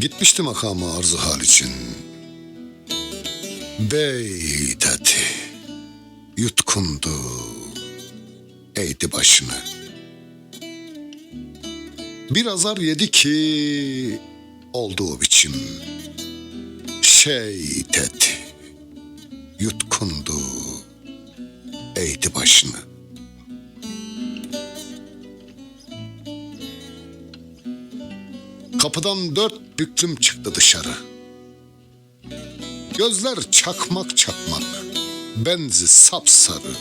Gitmişti makama arzı hal için. Bey dedi, yutkundu, eğdi başını. Bir azar yedi ki olduğu biçim şey dedi. Yutkundu. Eğdi başını. Kapıdan dört büklüm çıktı dışarı. Gözler çakmak çakmak, benzi sapsarı.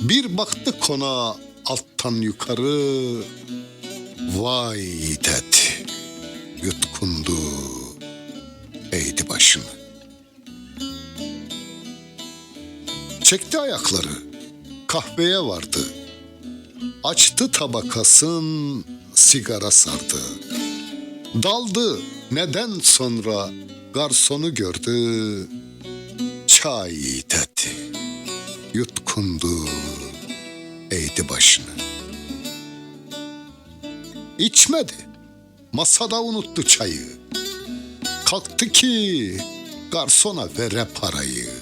Bir baktı konağa alttan yukarı. Vay dedi, yutkundu, eğdi başını. Çekti ayakları, kahveye vardı. Açtı tabakasın, sigara sardı. Daldı neden sonra garsonu gördü. Çay dedi. Yutkundu. Eğdi başını. İçmedi. Masada unuttu çayı. Kalktı ki garsona vere parayı.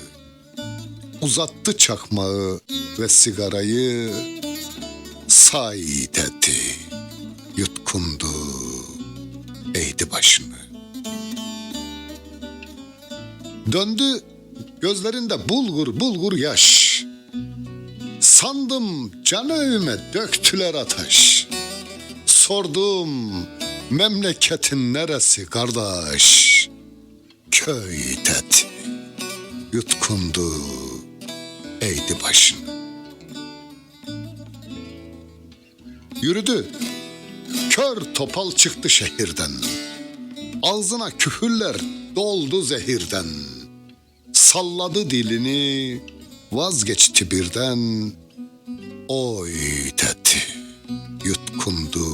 Uzattı çakmağı ve sigarayı. Say dedi. Yutkundu eğdi başını. Döndü gözlerinde bulgur bulgur yaş. Sandım canı döktüler ateş. Sordum memleketin neresi kardeş? Köy dedi. Yutkundu eğdi başını. Yürüdü Kör topal çıktı şehirden. Ağzına küfürler doldu zehirden. Salladı dilini, vazgeçti birden. Oy dedi, yutkundu,